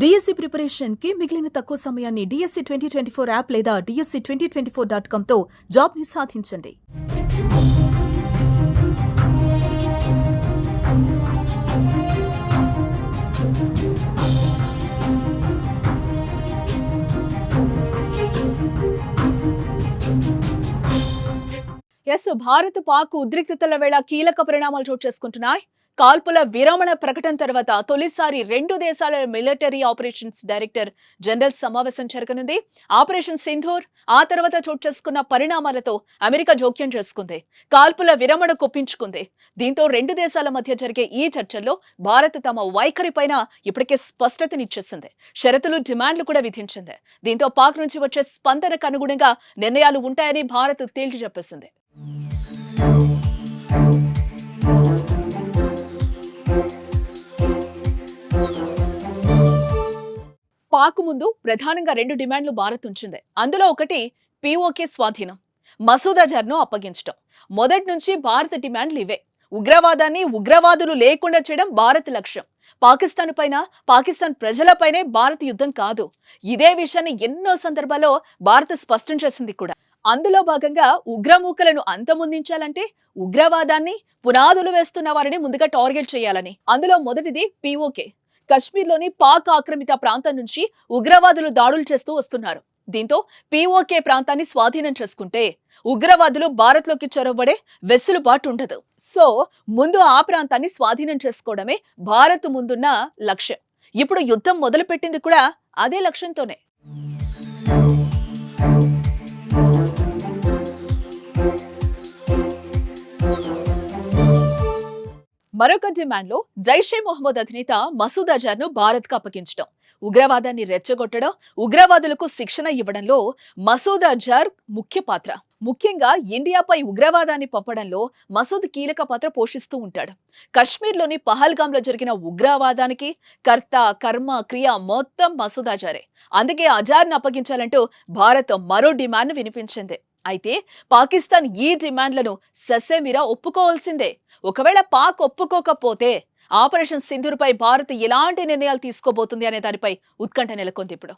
DSC ప్రిపరేషన్కి మిగిలిన తక్కువ సమయాన్ని DSC twenty twenty four app లేదా DSC twenty twenty four dot కామ్తో జాబ్ని సాధించండి. ఎస్ భారత్ పాక్ ఉద్రిక్తతల వేళ కీలక పరిణామాలు చోటు చేసుకుంటున్నాయి. కాల్పుల విరమణ ప్రకటన తర్వాత తొలిసారి రెండు దేశాల మిలిటరీ ఆపరేషన్స్ డైరెక్టర్ జనరల్ సమావేశం జరగనుంది. ఆపరేషన్ సింధూర్ ఆ తర్వాత చోటు చేసుకున్న పరిణామాలతో అమెరికా జోక్యం చేసుకుంది. కాల్పుల విరమణ కొప్పించుకుంది. దీంతో రెండు దేశాల మధ్య జరిగే ఈ చర్చల్లో భారత్ తమ వైఖరి పైన ఇప్పటికే స్పష్టతనిచ్చేసింది. షరతులు డిమాండ్లు కూడా విధించింది. దీంతో పాక్ నుంచి వచ్చే స్పందనకు అనుగుణంగా నిర్ణయాలు ఉంటాయని భారత్ తేల్చి చెప్పేసింది. పాక్ ముందు ప్రధానంగా రెండు డిమాండ్లు భారత్ ఉంచింది. అందులో ఒకటి పీఓకే స్వాధీనం. మసూద్ అజర్ను అప్పగించడం మొదటి నుంచి భారత డిమాండ్లు ఇవే. ఉగ్రవాదాన్ని ఉగ్రవాదులు లేకుండా చేయడం భారత్ లక్ష్యం. పాకిస్తాన్ పైన పాకిస్తాన్ ప్రజలపైనే భారత్ యుద్ధం కాదు. ఇదే విషయాన్ని ఎన్నో సందర్భాల్లో భారత్ స్పష్టం చేసింది కూడా. అందులో భాగంగా ఉగ్రమూకలను అంతమొందించాలంటే ఉగ్రవాదాన్ని పునాదులు వేస్తున్న వారిని ముందుగా టార్గెట్ చేయాలని. అందులో మొదటిది పీఓకే కశ్మీర్లోని పాక్ ఆక్రమిత ప్రాంతం నుంచి ఉగ్రవాదులు దాడులు చేస్తూ వస్తున్నారు. దీంతో పీఓకే ప్రాంతాన్ని స్వాధీనం చేసుకుంటే ఉగ్రవాదులు భారత్లోకి చొరవబడే వెసులుబాటు ఉండదు. సో ముందు ఆ ప్రాంతాన్ని స్వాధీనం చేసుకోవడమే భారత్ ముందున్న లక్ష్యం. ఇప్పుడు యుద్ధం మొదలుపెట్టింది కూడా అదే లక్ష్యంతోనే. మరొక డిమాండ్లో జైషే మొహమ్మద్ అధినేత మసూద్ అజార్ను భారత్కు అప్పగించడం. ఉగ్రవాదాన్ని రెచ్చగొట్టడం ఉగ్రవాదులకు శిక్షణ ఇవ్వడంలో మసూద్ అజార్ ముఖ్య పాత్ర. ముఖ్యంగా ఇండియాపై ఉగ్రవాదాన్ని పంపడంలో మసూద్ కీలక పాత్ర పోషిస్తూ ఉంటాడు. కశ్మీర్లోని పహల్గాంలో జరిగిన ఉగ్రవాదానికి కర్త కర్మ క్రియ మొత్తం మసూద్ అజారే. అందుకే అజార్ను అప్పగించాలంటూ భారత్ మరో డిమాండ్ వినిపించింది. అయితే పాకిస్తాన్ ఈ డిమాండ్లను ససేమిరా ఒప్పుకోవాల్సిందే. ఒకవేళ పాక్ ఒప్పుకోకపోతే ఆపరేషన్ సింధూర్పై భారత్ ఎలాంటి నిర్ణయాలు తీసుకోబోతుంది అనే దానిపై ఉత్కంఠ నెలకొంది ఇప్పుడు.